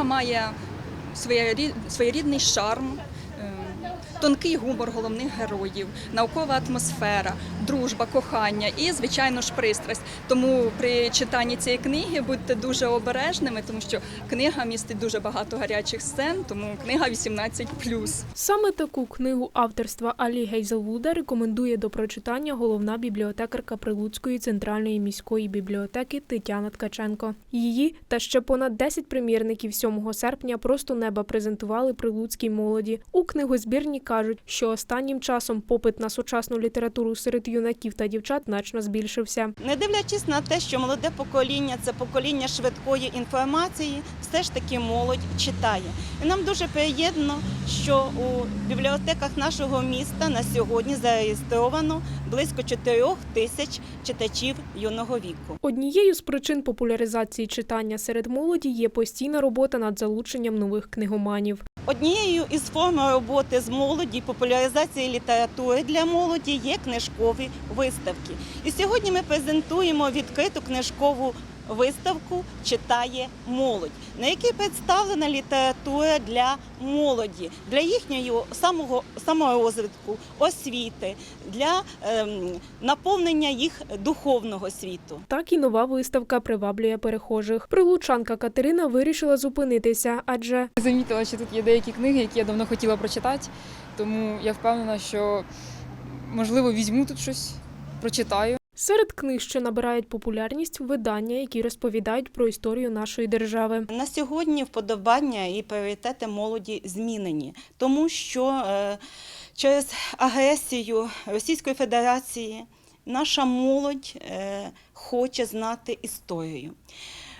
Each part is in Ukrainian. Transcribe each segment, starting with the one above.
Книга має своєрі- своєрідний шарм, е, тонкий гумор головних героїв, наукова атмосфера, дружба, кохання і, звичайно ж, пристрасть. Тому при читанні цієї книги будьте дуже обережними, тому що книга містить дуже багато гарячих сцен, тому книга 18+. Саме таку книгу авторства Алі Гейзелвуда рекомендує до прочитання головна бібліотекарка Прилуцької центральної міської бібліотеки Тетяна Ткаченко. Її та ще понад 10 примірників 7 серпня просто неба презентували прилуцькій молоді. У книгозбірні кажуть, що останнім часом попит на сучасну літературу серед юнаків та дівчат значно збільшився. Не дивлячись на те, що молоде покоління це покоління швидкої інформації, все ж таки молодь читає. І нам дуже приємно, що у бібліотеках нашого міста на сьогодні зареєстровано близько 4 тисяч читачів юного віку. Однією з причин популяризації читання серед молоді є постійна робота над залученням нових книгоманів. Однією із форм роботи з молоді популяризації літератури для молоді є книжкові виставки. І сьогодні ми презентуємо відкриту книжкову виставку Читає молодь, на якій представлена література для молоді, для їхнього самого саморозвитку, освіти, для ем, наповнення їх духовного світу. Так і нова виставка приваблює перехожих. Прилучанка Катерина вирішила зупинитися, адже Замітила, що тут є деякі книги, які я давно хотіла прочитати, тому я впевнена, що можливо візьму тут щось, прочитаю. Серед книг, що набирають популярність, видання, які розповідають про історію нашої держави. На сьогодні вподобання і пріоритети молоді змінені, тому що е, через агресію Російської Федерації наша молодь е, хоче знати історію,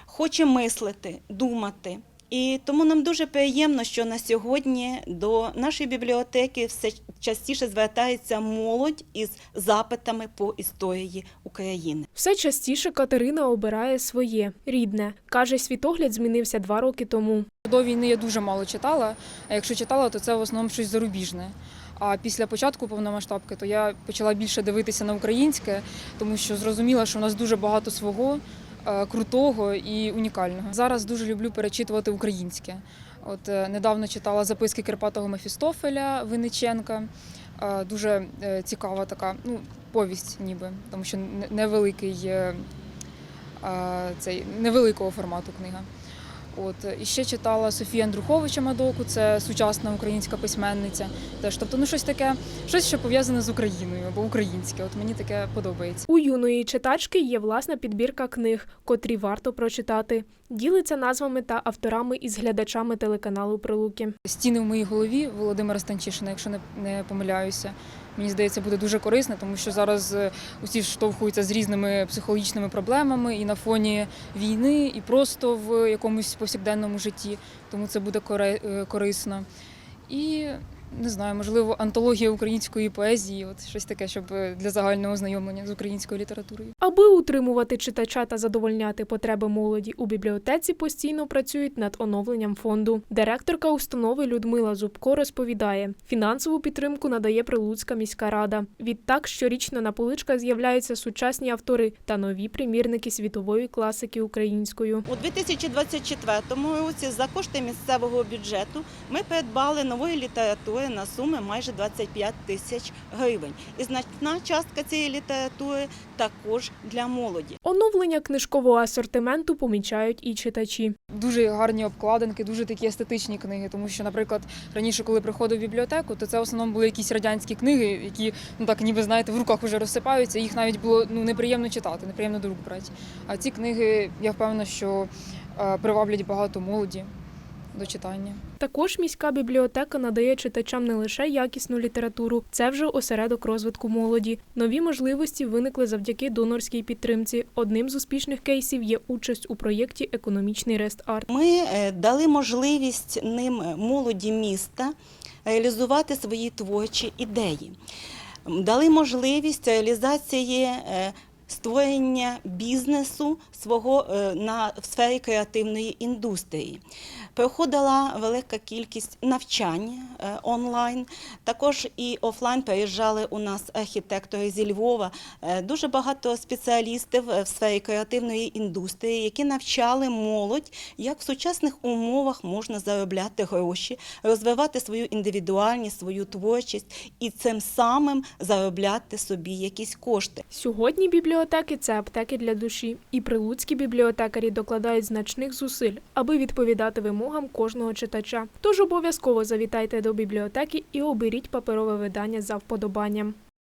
хоче мислити, думати. І тому нам дуже приємно, що на сьогодні до нашої бібліотеки все частіше звертається молодь із запитами по історії України. Все частіше Катерина обирає своє рідне. каже, світогляд змінився два роки тому. До війни я дуже мало читала, а якщо читала, то це в основному щось зарубіжне. А після початку повномасштабки, то я почала більше дивитися на українське, тому що зрозуміла, що у нас дуже багато свого е, крутого і унікального. Зараз дуже люблю перечитувати українське. От е, недавно читала записки Кирпатого Мефістофеля Винниченка. Е, Дуже е, цікава така, ну, повість, ніби, тому що невеликий цей невеликого формату книга. От і ще читала Софію Андруховича Мадоку, це сучасна українська письменниця. Теж тобто, ну щось таке, щось що пов'язане з Україною або українське. От мені таке подобається. У юної читачки є власна підбірка книг, котрі варто прочитати. Ділиться назвами та авторами із глядачами телеканалу Прилуки. Стіни в моїй голові Володимира Станчишина, якщо не помиляюся. Мені здається, буде дуже корисно, тому що зараз е, усі штовхуються з різними психологічними проблемами і на фоні війни, і просто в якомусь повсякденному житті. Тому це буде е, корисно. І не знаю, можливо, антологія української поезії, от щось таке, щоб е, для загального ознайомлення з українською літературою. Аби утримувати читача та задовольняти потреби молоді у бібліотеці, постійно працюють над оновленням фонду. Директорка установи Людмила Зубко розповідає, фінансову підтримку надає Прилуцька міська рада. Відтак щорічно на поличках з'являються сучасні автори та нові примірники світової класики українською. У 2024 році за кошти місцевого бюджету ми придбали нової літератури на суми майже 25 тисяч гривень. І значна частка цієї літератури також для молоді. Оновлення книжкового асортименту помічають і читачі. Дуже гарні обкладинки, дуже такі естетичні книги. Тому що, наприклад, раніше, коли приходив в бібліотеку, то це в основному були якісь радянські книги, які ну так ніби знаєте в руках вже розсипаються. Їх навіть було ну неприємно читати, неприємно до рук брати. А ці книги, я впевнена, що е, приваблять багато молоді до читання. Також міська бібліотека надає читачам не лише якісну літературу, це вже осередок розвитку молоді. Нові можливості виникли завдяки донорській підтримці. Одним з успішних кейсів є участь у проєкті Економічний рест-арт. Ми е, дали можливість ним е, молоді міста реалізувати свої творчі ідеї. Дали можливість реалізації е, створення бізнесу свого е, на в сфері креативної індустрії. Проходила велика кількість навчань е, онлайн. Також і офлайн приїжджали у нас архітектори зі Львова. Е, Дуже багато спеціалістів в сфері креативної індустрії, які навчали молодь, як в сучасних умовах можна заробляти гроші, розвивати свою індивідуальність, свою творчість і цим самим заробляти собі якісь кошти. Сьогодні бібліотеки це аптеки для душі, і прилуцькі бібліотекарі докладають значних зусиль, аби відповідати вимогам кожного читача. Тож обов'язково завітайте до бібліотеки і оберіть паперове видання за вподобанням.